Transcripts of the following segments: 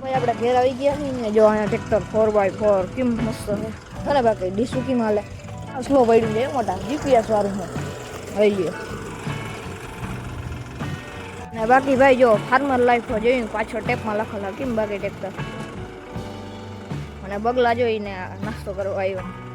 ભાઈ આપણે ઘેર આવી ગયા છીએ ને, જો અહીંયા ટ્રેક્ટર ફોર બાય ફોર કેમ મસ્ત છે. ખરે બાકી ડીસુ કેમ હાલે? સ્લો પડ્યું છે મોટા. જીપીએસ વાળું છે. ગયો. ને બાકી ભાઈ, જો ફાર્મર લાઈફ જોયું પાછળ ટેપમાં લખેલા, કેમ બાકી ટ્રેક્ટર અને બગલા જોઈને નાસ્તો કરવા આવ્યો.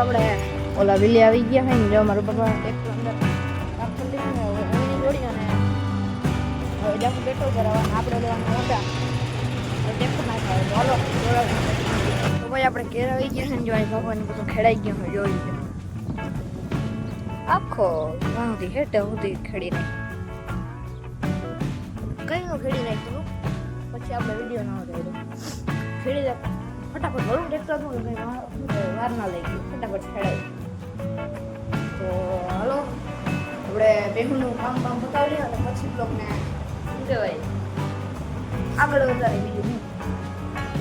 આપણે ઓલા વિલે આવી ગયા હે ને, જો મારા પપ્પા ટ્રેક્ટર અંદર કામ કરી દીધું ને, હવે જોડી અને આપણે લેવાનું હવે ટ્રેક્ટર નાખાવે તો ભાઈ આપણે ઘેર આવી ગયા છે ને, જો અહીં બધું ખેડાઈ ગયા છે જોઈ આખો ત્યાં સુધી હેઠે સુધી ખેડી નાખી કઈ ખેડી નાખ્યું? પછી આપણે વીડિયો ના ખેડી દે ફટાફટ ભરું ટ્રેક્ટર હતું ને કંઈ વાર- શું કહેવાય, વાર ના લઈ ગયું ફટાફટ ખેડાય તો હાલો આપણે બેહુનું કામ કામ બતાવી અને પછી બ્લોગને શું કહેવાય આગળ વધારે બીજું હું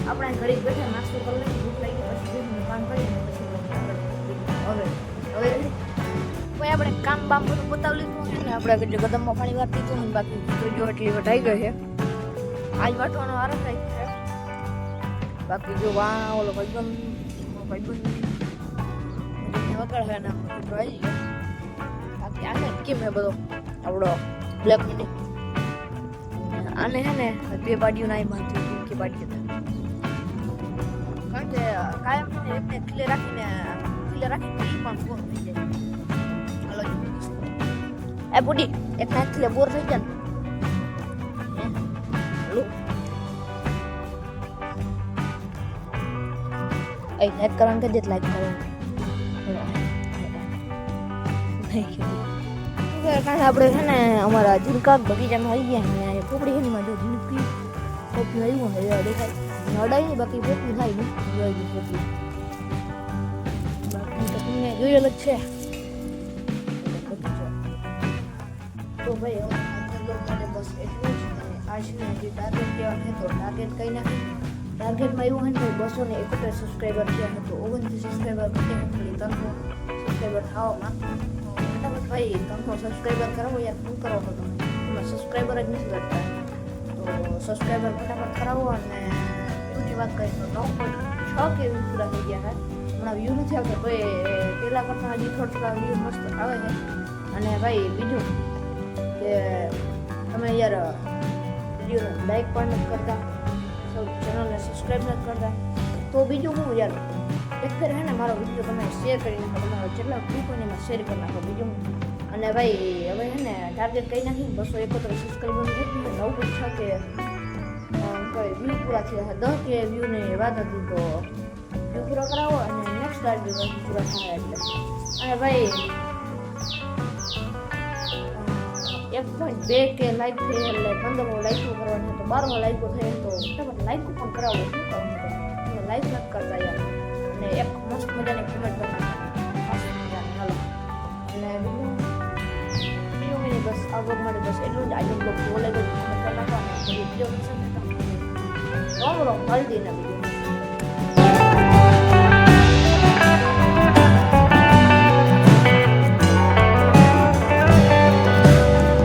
આપણે ઘડીક બેઠા નાસ્તો કરી લઈએ ભૂખ લાગી પછી બેહુનું કામ કરીએ અને પછી બ્લોગને આગળ હવે હવે ભાઈ આપણે કામ બામ બધું બતાવી લીધું છે ને આપણે જે ગદમમાં પાણી વાર દીધું ને બાકી ત્રીજો એટલી વટાઈ ગઈ છે આજ વાટવાનો વારો થાય છે બાકી જો વા ઓલો ભાઈબંધ ભાઈબંધ. વગર હે ને ભાઈ બાકી આને કેમ હે બધો આપણો બ્લેક મની? આને હે ને બે બાડીઓ નાઈ માંથી કે બાડીઓ કારણ કે કાયમ છે ને એમને ખીલે રાખીને ખીલે રાખીને ઈ પણ ફોન થઈ જાય. હાલો એ બુડી, એક નાખ ખીલે બોર થઈ જાય ને. હે? એ લાઈક કરવાનું કહી દે લાઈક કરવાનું કારણ આપણે છે ને અમારા ઝીણકા બગીચામાં આવી ગયા ને પોપડી છે ને એમાં જો ઝીણકી પોપડી આવ્યું નહીં બાકી પોપડી થાય જોઈ તમને જોયેલ અલગ છે તો ભાઈ બસ એટલું જ ટાર્ગેટ કહેવાનું છે તો ટાર્ગેટ કઈ નાખી ટાર્ગેટમાં એવું હોય ને બસો ને એકોતેર સબસ્ક્રાઈબર થયા હતો ઓગણત્રીસ સબસ્ક્રાઈબર ઘટ્યા ખાલી ત્રણસો સબસ્ક્રાઈબર થવામાં તો ફટાફટ ભાઈ ત્રણસો સબસ્ક્રાઈબર કરાવો યાર શું કરો છો તમે એમાં સબસ્ક્રાઈબર જ નથી કરતા તો સબસ્ક્રાઈબર ફટાફટ કરાવો અને બીજી વાત કરીએ તો નવ પોઈન્ટ છ કે વ્યૂ પૂરા થઈ ગયા છે હમણાં વ્યૂ નથી આવતો તો એ પહેલાં કરતાં હજી થોડા થોડા વ્યૂ મસ્ત આવે છે અને ભાઈ બીજું કે તમે યાર વિડીયોને લાઈક પણ નથી કરતા સૌ ચેનલને સબસ્ક્રાઈબ નથી કરતા, તો બીજું હું યાર? એક ફેર ને મારો વીડિયો તમે શેર કરી નાખો તમારો જેટલા ગ્રુપ હોય એમાં શેર કરી નાખો બીજું અને ભાઈ, હવે હે ને ટાર્ગેટ કંઈ નાખી? બસો એકોતેર સબસ્ક્રાઈબર નવું પૂછા કે કઈ વ્યૂ પૂરા થયા દસ કે વ્યૂની વાત હતી તો વ્યૂ પૂરા કરાવો અને નેક્સ્ટ ટાર્ગેટ પૂરા થાય એટલે. અને ભાઈ એક પોઈન્ટ બે કે લાઈક થઈ એટલે પંદરમો લાઈકો કરવાની તો બારમો લાઈકો થઈ તો ફટાફટ લાઈકો પણ કરાવો શું કહું તો તમે લાઈક નથી કરતા યાર અને એક મસ્ત મજાની કમેન્ટ કરી નાખો. મસ્ત મજાની હાલો અને બીજું બીજું કંઈ નહીં, બસ આગળ માટે બસ એટલું જ આજે બ્લોગ બોલે ગયું કમેન્ટ કરી નાખો અને વિડીયો પસંદ હતા રોમ રોમ હલ્દી ના બીજું